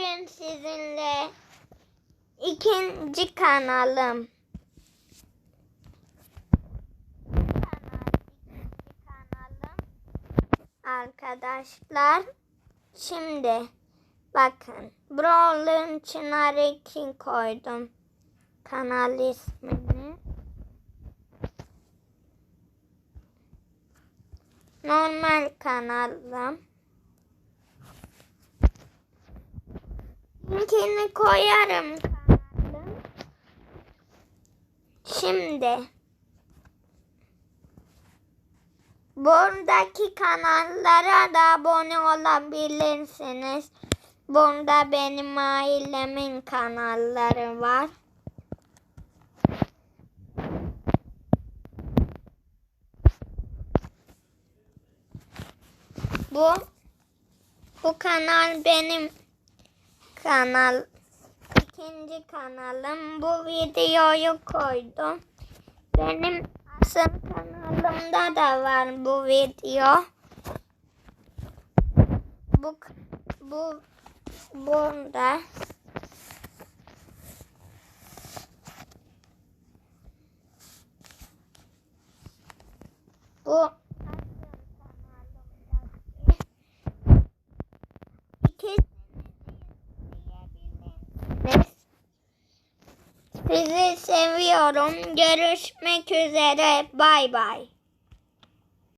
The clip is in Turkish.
bugün sizinle ikinci kanalım. Arkadaşlar şimdi bakın Brawl'ın Çınar'ı 2 koydum kanal ismini. Normal kanalım. Linkini koyarım. Şimdi buradaki kanallara da abone olabilirsiniz. Burada benim ailemin kanalları var. Bu bu kanal benim kanal ikinci kanalım. Bu videoyu koydum. Benim asıl kanalımda da var bu video. Bu bu burada. Bu İkisini Sizi seviyorum. Görüşmek üzere. Bay bay.